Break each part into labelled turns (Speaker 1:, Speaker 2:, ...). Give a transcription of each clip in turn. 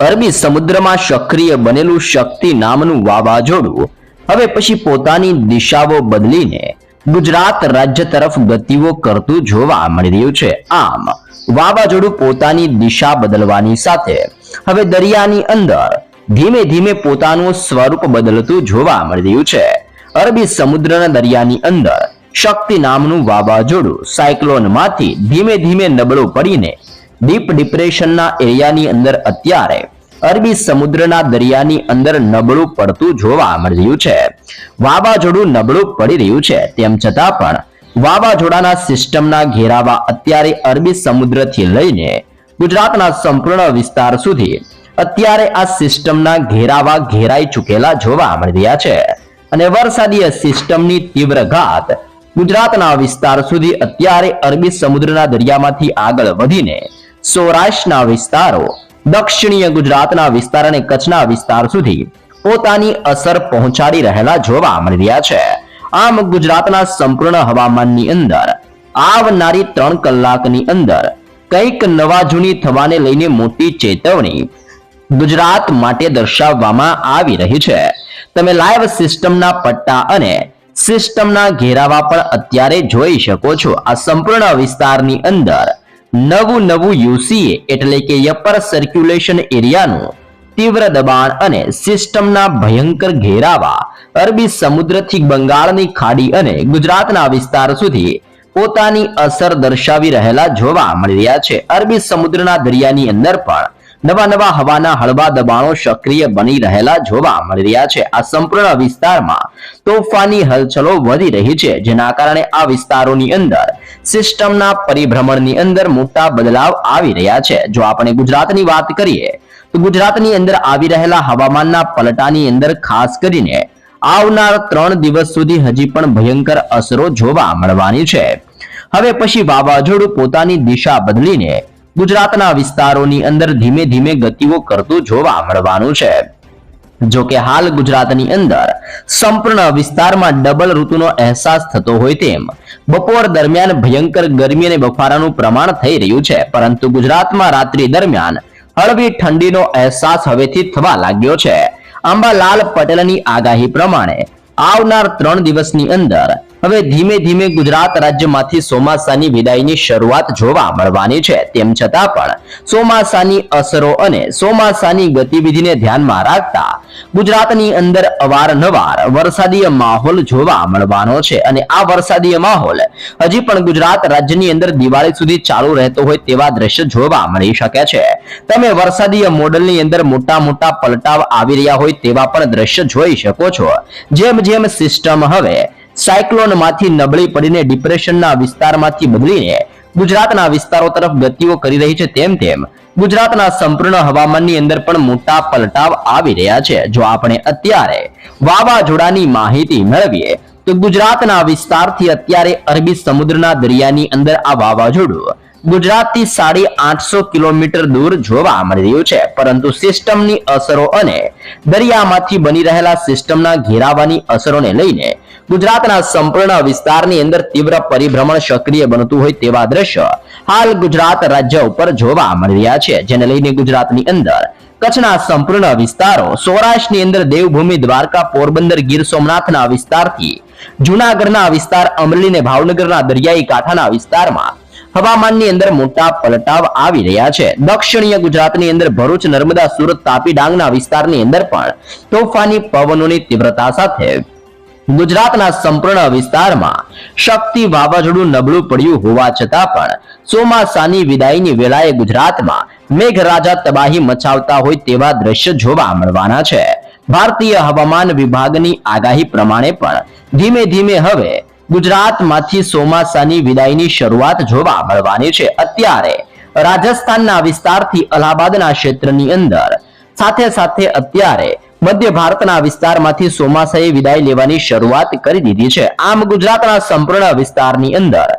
Speaker 1: અરબી સમુદ્રમાં સક્રિય બનેલું શક્તિ નામનું વાવાઝોડું હવે પછી પોતાની દિશાઓ બદલીને ગુજરાત રાજ્ય તરફ ગતિઓ કરતું જોવા મળી રહ્યું છે. આમ, વાવાઝોડું પોતાની દિશા બદલવાની સાથે હવે દરિયાની અંદર ધીમે ધીમે પોતાનું સ્વરૂપ બદલતું જોવા મળી રહ્યું છે. અરબી સમુદ્રના દરિયાની અંદર શક્તિ નામનું વાવાઝોડું સાયક્લોનમાંથી ધીમે ધીમે નબળું પડીને ડીપ ડિપ્રેશનના એરિયાની અંદર અત્યારે અરબી સમુદ્રના દરિયાની અંદર નબળું પડતું જોવા મળી છે. વાવાઝોડું નબળું પડી રહ્યું છે. તેમ છતાં પણ વાવાઝોડાના સિસ્ટમના ઘેરાવા અત્યારે અરબી સમુદ્રથી લઈને ગુજરાતના સંપૂર્ણ વિસ્તાર સુધી અત્યારે આ સિસ્ટમના ઘેરાવા ઘેરાઈ ચૂકેલા જોવા મળી રહ્યા છે. અને વરસાદીય સિસ્ટમની તીવ્ર ઘાત ગુજરાતના વિસ્તાર સુધી અત્યારે અરબી સમુદ્રના દરિયામાંથી આગળ વધીને સૌરાષ્ટ્રના વિસ્તારો, દક્ષિણીય ગુજરાતના વિસ્તાર અને કચ્છના વિસ્તાર સુધી પોતાની અસર પહોંચાડી રહેલા જોવા મળી રહ્યા છે. આમ ગુજરાતના સંપૂર્ણ હવામાનની અંદર, આવનારી ત્રણ કલાકની અંદર કંઈક નવા જૂની થવાને લઈને મોટી ચેતવણી ગુજરાત માટે દર્શાવવામાં આવી રહી છે. તમે લાઈવ સિસ્ટમના પટ્ટા અને સિસ્ટમના ઘેરાવા પણ અત્યારે જોઈ શકો છો. આ સંપૂર્ણ વિસ્તારની અંદર નવું નવું યુસીએ એટલે કે અપર સર્ક્યુલેશન એરિયાનું તીવ્ર દબાણ અને સિસ્ટમના ભયંકર ઘેરાવા અરબી સમુદ્રથી બંગાળની ખાડી અને ગુજરાતના વિસ્તાર સુધી પોતાની અસર દર્શાવી રહેલા જોવા મળી રહ્યા છે. અરબી સમુદ્રના દરિયાની અંદર પણ નવા નવા હવાના હળવા દબાણો સક્રિય બની રહેલા જોવા મળી રહ્યા છે. આ સંપૂર્ણ વિસ્તારમાં તોફાની હલચલો વધી રહી છે, જેના કારણે આ વિસ્તારોની અંદર સિસ્ટમના પરિભ્રમણની અંદર મોટા બદલાવ આવી રહ્યા છે. જો આપણે ગુજરાતની વાત કરીએ, તો ગુજરાતની અંદર આવી રહેલા હવામાનના પલટાની અંદર ખાસ કરીને આવનાર ત્રણ દિવસ સુધી હજી પણ ભયંકર અસરો જોવા મળવાની છે. હવે પછી વાવાઝોડું પોતાની દિશા બદલીને ગુજરાતના વિસ્તારોની અંદર ધીમે ધીમે ગતિઓ કરતું જોવા મળવાનું છે. જો હાલ ગુજરાતની અંદર સંપૂર્ણ વિસ્તારમાં ડબલ ઋતુનો અહેસાસ થતો હોય તેમ, બપોર દરમિયાન ભયંકર ગરમી અને બફારાનું પ્રમાણ થઈ રહ્યું છે. પરંતુ ગુજરાતમાં રાત્રિ દરમિયાન હળવી ઠંડીનો અહેસાસ હવેથી થવા લાગ્યો છે. આંબાલાલ પટેલની આગાહી પ્રમાણે આવનાર ત્રણ દિવસની અંદર હવે ધીમે ધીમે ગુજરાત રાજ્યમાંથી ચોમાસાની વિદાયની શરૂઆત જોવા મળવાની છે. તેમ છતાં પણ ચોમાસાની અસરો અને ચોમાસાની ગતિવિધિને ધ્યાનમાં રાખતા ગુજરાતની અંદર અવારનવાર વરસાદીય માહોલ જોવા મળવાનો છે અને આ વરસાદીય માહોલ હજી પણ ગુજરાત રાજ્યની અંદર દિવાળી સુધી ચાલુ રહેતો હોય તેવા દ્રશ્ય જોવા મળી શકે છે. તમે વરસાદીય મોડલની અંદર મોટા મોટા પલટાવ આવી રહ્યા હોય તેવા પણ દ્રશ્ય જોઈ શકો છો. જેમ જેમ સિસ્ટમ હવે સાયક્લોનમાંથી નબળી પડીને ડિપ્રેશનના વિસ્તારમાંથી બદલીને ગુજરાતના વિસ્તારો તરફ ગતિઓ કરી રહી છે તેમ તેમ. ગુજરાતના સંપૂર્ણ હવામાનની અંદર પણ મોટા પલટાવ આવી રહ્યા છે. જો આપણે અત્યારે વાવાઝોડાની માહિતી મેળવીએ, તો ગુજરાતના વિસ્તારથી અત્યારે અરબી સમુદ્રના દરિયાની અંદર આ વાવાઝોડું ગુજરાતથી સાડી આઠસો કિલોમીટર દૂર જોવા મળી રહ્યું છે. પરંતુ સિસ્ટમની અસરો અને દરિયામાંથી બની રહેલા સિસ્ટમના ઘેરાવાની અસરોને લઈને ગુજરાતના સંપૂર્ણ વિસ્તારની અંદર તીવ્ર પરિભ્રમણ સક્રિય બનતું હોય તેવા દ્રશ્ય હાલ ગુજરાત રાજ્ય ઉપર જોવા મળી રહ્યા છે. જેને લઈને ગુજરાતની અંદર કચ્છના સંપૂર્ણ વિસ્તારો, સૌરાષ્ટ્રની અંદર દેવભૂમિ, દ્વારકા, પોરબંદર, ગીર સોમનાથના વિસ્તારથી જુનાગઢના વિસ્તાર અમરેલી ને ભાવનગરના દરિયાઈ કાંઠાના વિસ્તારમાં હવામાનની અંદર મોટા પલટાવ આવી રહ્યા છે. દક્ષિણીય ગુજરાતની અંદર ભરૂચ, નર્મદા, સુરત, તાપી, ડાંગના વિસ્તારની અંદર પણ તોફાની પવનોની તીવ્રતા સાથે ગુજરાતના સંપૂર્ણ વિસ્તારમાં શક્તિ વાવાઝોડું નબળું પડ્યું હોવા છતાં પણ ચોમાસાની વિદાયની વેળાએ ગુજરાતમાં મેઘરાજા તબાહી મચાવતા હોય તેવા દ્રશ્ય જોવા મળવાના છે. ભારતીય હવામાન વિભાગની આગાહી પ્રમાણે પણ ધીમે ધીમે હવે ગુજરાતમાંથી ચોમાસાની વિદાયની શરૂઆત જોવા મળવાની છે અત્યારે. રાજસ્થાનના વિસ્તારથી અલ્હાબાદના ક્ષેત્રની અંદર. સાથે સાથે અત્યારે મધ્ય ભારતના વિસ્તારમાંથી ચોમાસાએ વિદાય લેવાની શરૂઆત કરી દીધી છે. આમ ગુજરાતના સંપૂર્ણ વિસ્તારની અંદર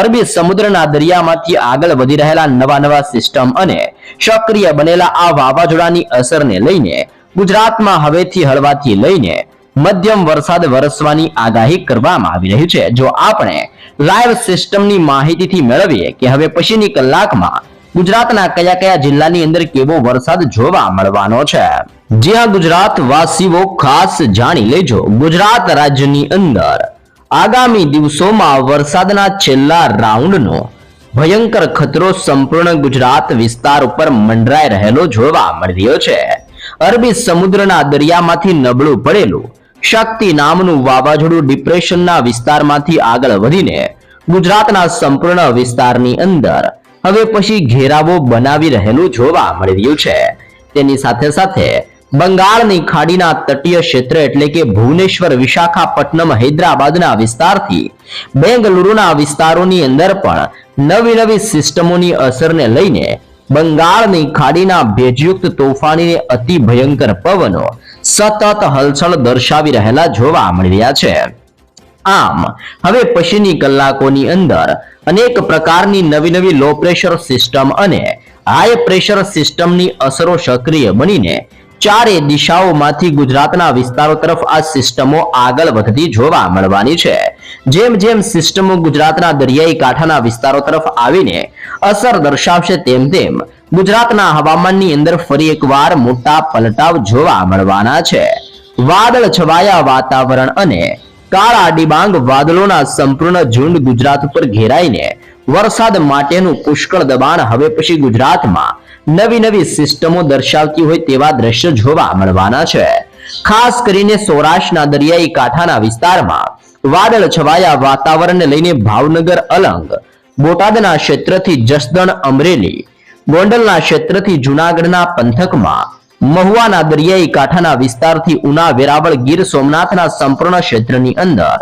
Speaker 1: અરબી સમુદ્રના દરિયામાંથી આગળ વધી રહેલા નવા નવા સિસ્ટમ અને સક્રિય બનેલા આ વાવાઝોડાની અસરને લઈને ગુજરાતમાં હવેથી હળવાથી લઈને મધ્યમ વરસાદ વરસવાની આગાહી કરવામાં આવી રહી છે. જો આપણે લાઈવ સિસ્ટમની માહિતીથી મેળવીએ કે હવે પછીની કલાકમાં ગુજરાતના કયા કયા જિલ્લાની અંદર કેવો વરસાદ જોવા મળવાનો છે. જ્યાં ગુજરાત વાસીઓ ખાસ જાણી લેજો. ગુજરાત રાજ્યની અંદર આગામી દિવસોમાં વરસાદના છેલ્લા રાઉન્ડનો ભયંકર ખતરો સંપૂર્ણ ગુજરાત વિસ્તાર ઉપર મંડરાઈ રહેલો જોવા મળી રહ્યો છે. અરબી સમુદ્રના દરિયામાંથી નબળું પડેલું શક્તિ નામનું વાવાઝોડું ડિપ્રેશનના વિસ્તારમાંથી આગળ વધીને ગુજરાતના સંપૂર્ણ વિસ્તારની અંદર હવે પછી ઘેરાવો બનાવી રહેલું જોવા મળી રહ્યું છે. તેની સાથે સાથે બંગાળની ખાડીના તટીય ક્ષેત્ર એટલે કે ભુવનેશ્વર, વિશાખાપટ્ટનમ, હૈદરાબાદના વિસ્તારથી બેંગલુરુના વિસ્તારોની અંદર પણ નવી નવી સિસ્ટમોની અસરને લઈને બંગાળની ખાડીના ભેજયુક્ત તોફાની અતિ ભયંકર પવનો સતત હલચલ દર્શાવી રહેલા જોવા મળ્યા છે. આમ, હવે પછીની કલાકોની અંદર અનેક પ્રકારની નવી નવી લો પ્રેશર સિસ્ટમ અને હાઈ પ્રેશર સિસ્ટમની અસરો સક્રિય બનીને ચારે દિશાઓમાંથી ગુજરાતના વિસ્તારો તરફ આ સિસ્ટમો આગળ વધતી જોવા મળવાની છે. જેમ જેમ સિસ્ટમો ગુજરાતના દરિયાઈ કાંઠાના વિસ્તારો તરફ આવીને અસર દર્શાવશે તેમ તેમ ગુજરાતના હવામાનની અંદર ફરી એકવાર મોટા પલટાવ જોવા મળવાના છે. વાદળ છવાયા વાતાવરણ અને કાળા ડિબાંગ વાદળોના સંપૂર્ણ ઝુંડ ગુજરાત ઉપર ઘેરાઈને વરસાદ માટેનું પુષ્કળ દબાણ હવે પછી ગુજરાતમાં નવી નવી સિસ્ટમો દર્શાવતી હોય તેવા દ્રશ્ય જોવા મળવાના છે. ખાસ કરીને સૌરાષ્ટ્રના દરિયાઈ કાંઠાના વિસ્તારમાં વાદળ છવાયા વાતાવરણને લઈને ભાવનગર અલંગ. બોટાદના ક્ષેત્રથી જસદણ અમરેલી, ગોંડલના ક્ષેત્રથી જુનાગઢના પંથકમાં મહુવાના દરિયાઈ કાંઠાના વિસ્તારથી ઉના વેરાવળ ગીર સોમનાથના સંપૂર્ણ ક્ષેત્રની અંદર.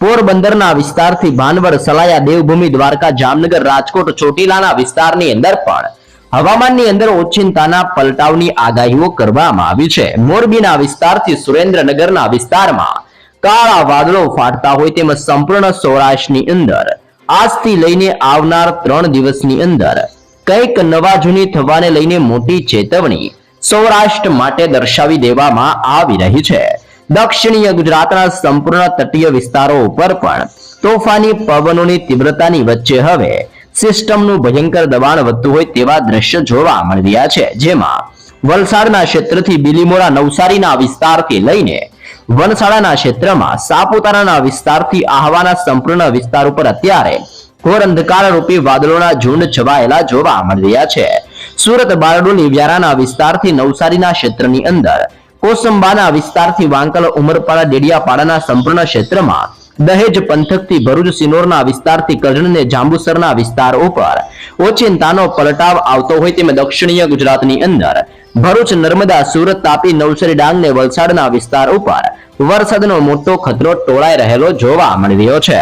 Speaker 1: પોરબંદરના વિસ્તારથી ભાનવડ સલાયા દેવભૂમિ દ્વારકા જામનગર રાજકોટ ચોટીલાના વિસ્તારની અંદર પણ હવામાનની અંદર ઓચિંતાના પલટાવની આગાહીઓ કરવામાં આવી છે. મોરબીના વિસ્તારથી સુરેન્દ્રનગરના વિસ્તારમાં કાળા વાદળો ફાટતા હોય તેમજ સંપૂર્ણ સૌરાષ્ટ્રની અંદર. આજથી લઈને આવનાર ત્રણ દિવસની અંદર કંઈક નવા જૂની થવાને લઈને મોટી ચેતવણી સૌરાષ્ટ્ર માટે દર્શાવી દેવામાં આવી રહી છે. દક્ષિણીય ગુજરાતના સંપૂર્ણ તટીય વિસ્તારો ઉપર પણ તોફાની પવનોની તીવ્રતાની વચ્ચે હવે સિસ્ટમનું ભયંકર દબાણ વધતું હોય તેવા દ્રશ્ય જોવા મળી રહ્યા છે, જેમાં વલસાડના ક્ષેત્રથી બિલીમોરા નવસારીના વિસ્તારથી લઈને વનસાડાના ક્ષેત્રમાં સાપુતારાના વિસ્તારથી આહવાના સંપૂર્ણ વિસ્તાર ઉપર અત્યારે ઘોર અંધકાર રૂપી વાદળોના ઝુંડ છવાયેલા જોવા મળી રહ્યા છે. સુરત બારડોલી વ્યારાના વિસ્તારથી નવસારીના ક્ષેત્રની અંદર કોસંબાના વિસ્તારથી વાંકલ ઉમરપાડા ડેડિયાપાડાના સંપૂર્ણ ક્ષેત્રમાં દહેજ પંથકથી ભરૂચ સિનોરના વિસ્તારથી કરજણને જાંબુસરના વિસ્તાર ઉપર ઓચિંતાનો પલટાવ આવતો હોય તેમ દક્ષિણીય ગુજરાતની અંદર. ભરૂચ, નર્મદા, સુરત, તાપી, નવસારી, ડાંગ વલસાડના વિસ્તાર ઉપર વરસાદનો મોટો ખતરો ટોળાઈ રહેલો જોવા મળી રહ્યો છે.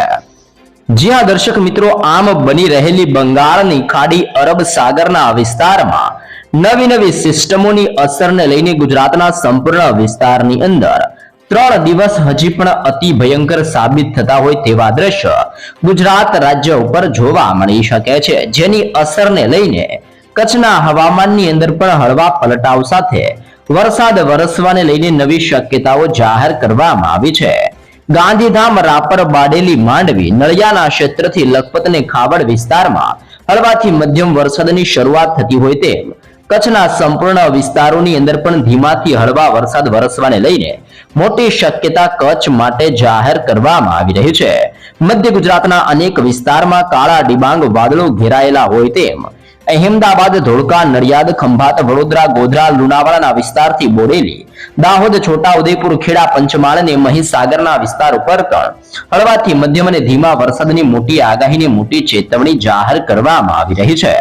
Speaker 1: જ્યાં દર્શક મિત્રો આમ બની રહેલી બંગાળની ખાડી અરબ સાગરના વિસ્તારમાં નવી નવી સિસ્ટમોની અસરને લઈને ગુજરાતના સંપૂર્ણ વિસ્તારની અંદર ત્રણ દિવસ હજી પણ અતિ ભયંકર સાબિત થતા હોય તેવા દ્રશ્ય ગુજરાત રાજ્ય ઉપર જોવા મળી શકે છે. જેની અસરને લઈને કચ્છના હવામાનની અંદર પણ હળવા પલટાવ સાથે વરસાદ વરસવાને લઈને નવી શક્યતાઓ જાહેર કરવામાં આવી છે. ગાંધીધામ રાપર બાડેલી માંડવી નળિયાના ક્ષેત્રથી લખપત અને ખાવડ વિસ્તારમાં હળવાથી મધ્યમ વરસાદની શરૂઆત થતી હોય તેમ કચ્છના સંપૂર્ણ વિસ્તારોની અંદર પણ ધીમાથી હળવા વરસાદ વરસવાને લઈને મોટી શક્યતા કચ્છ માટે જાહેર કરવામાં આવી રહી છે. મધ્ય ગુજરાતના અનેક વિસ્તારમાં કાળા ડિબાંગ વાદળો ઘેરાયેલા હોય તેમ અહેમદાબાદ, ધોળકા, નડિયાદ, ખંભાત, વડોદરા, ગોધરા, લુણાવાડાના વિસ્તારથી બોડેલી દાહોદ, છોટાઉદેપુર, ખેડા, પંચમહાલ અને મહીસાગરના વિસ્તાર ઉપર પણ હળવાથી મધ્યમ અને ધીમા વરસાદની મોટી આગાહીની મોટી ચેતવણી જાહેર કરવામાં આવી રહી છે.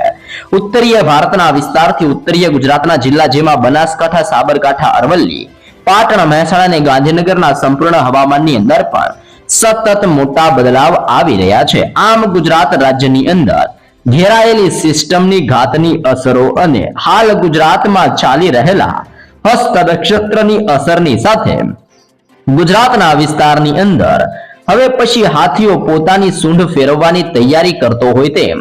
Speaker 1: ઉત્તરીય ભારતના વિસ્તારથી ઉત્તરીય ગુજરાતના જિલ્લા જેમાં બનાસકાંઠા, સાબરકાંઠા, અરવલ્લી, પાટણ, મહેસાણા અને ગાંધીનગરના સંપૂર્ણ હવામાનની અંદર પણ સતત મોટા બદલાવ આવી રહ્યા છે. આમ ગુજરાત રાજ્યની અંદર ઘેરાયેલી સિસ્ટમની ઘાતની અસરો અને હાલ ગુજરાતમાં ચાલી રહેલા હસ્ત નક્ષત્રની અસરની સાથે ગુજરાતના વિસ્તારની અંદર હવે પછી હાથીઓ પોતાની સૂંઢ ફેરવવાની તૈયારી કરતો હોય તેમ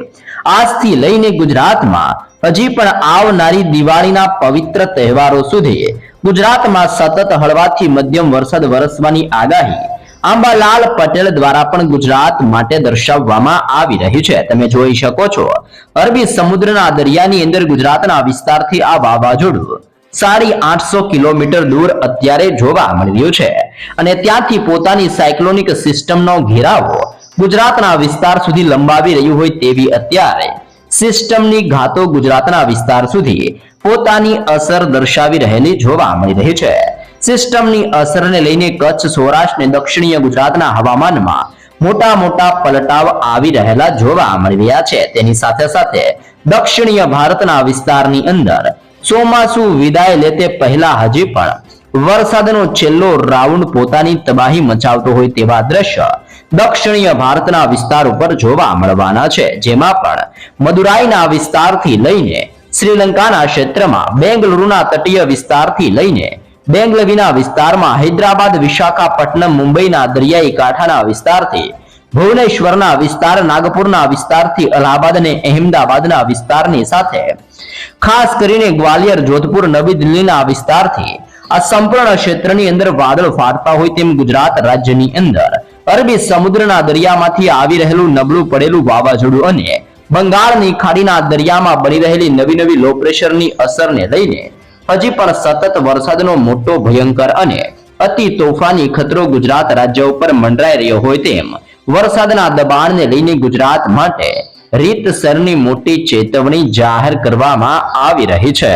Speaker 1: આજથી લઈને ગુજરાતમાં હજી પણ આવનારી દિવાળીના પવિત્ર તહેવારો સુધી ગુજરાતમાં સતત હળવાથી મધ્યમ વરસાદ વરસવાની આગાહી આંબાલાલ પટેલ દ્વારા પણ ગુજરાત માટે દર્શાવવામાં આવી રહ્યું છે. તમે જોઈ શકો છો, અરબી સમુદ્રના દરિયાની અંદર ગુજરાતના વિસ્તારથી આ વાવાઝોડું સાડી આઠસો કિલોમીટર દૂર અત્યારે જોવા મળ્યું છે અને ત્યાંથી પોતાની સાયક્લોનિક સિસ્ટમનો ઘેરાવો ગુજરાતના વિસ્તાર સુધી લંબાવી રહ્યું હોય તેવી અત્યારે સિસ્ટમની ઘાતો ગુજરાતના વિસ્તાર સુધી પોતાની અસર દર્શાવી રહેલી જોવા મળી રહી છે. સિસ્ટમની અસરને લઈને કચ્છ, સૌરાષ્ટ્ર દક્ષિણીય ગુજરાતના હવામાનમાં મોટા મોટા પલટાવ આવી રહેલા જોવા મળી રહ્યા છે. તેની સાથે સાથે દક્ષિણીય ભારતના વિસ્તારની અંદર ચોમાસુ વિદાય લેતે પહેલા હજી પણ વરસાદનો છેલ્લો રાઉન્ડ પોતાની તબાહી મચાવતો હોય તેવા દ્રશ્ય દક્ષિણીય ભારતના વિસ્તાર ઉપર જોવા મળવાના છે. જેમાં પણ મદુરાઈના વિસ્તારથી લઈને શ્રીલંકાના ક્ષેત્રમાં બેંગલુરુના તટીય વિસ્તારથી લઈને બેંગલવીના વિસ્તારમાં હૈદરાબાદ, વિશાખાપટ્ટનમ, મુંબઈના દરિયાઈ કાંઠાના વિસ્તારથી, ભુવનેશ્વરના વિસ્તાર, નાગપુરના વિસ્તારથી, અલ્હાબાદ અને અહેમદાબાદના વિસ્તારની સાથે. ખાસ કરીને ગ્વાલિયર, જોધપુર, નવી દિલ્હીના વિસ્તારથી, આ સંપૂર્ણ ક્ષેત્રની અંદર વાદળ ફાટતા હોય તેમ ગુજરાત રાજ્યની અંદર. અરબી સમુદ્રના દરિયામાંથી આવી રહેલું નબળું પડેલું વાવાઝોડું અને બંગાળની ખાડીના દરિયામાં બની રહેલી નવી નવી લો પ્રેશરની અસરને લઈને હજી પણ સતત વરસાદનો મોટો ભયંકર અને અતિ તોફાની ખતરો ગુજરાત રાજ્ય ઉપર મંડરાઈ રહ્યો હોય તેમ વરસાદના દબાણને લઈને ગુજરાત માટે રીતસરની મોટી ચેતવણી જાહેર કરવામાં આવી રહી છે.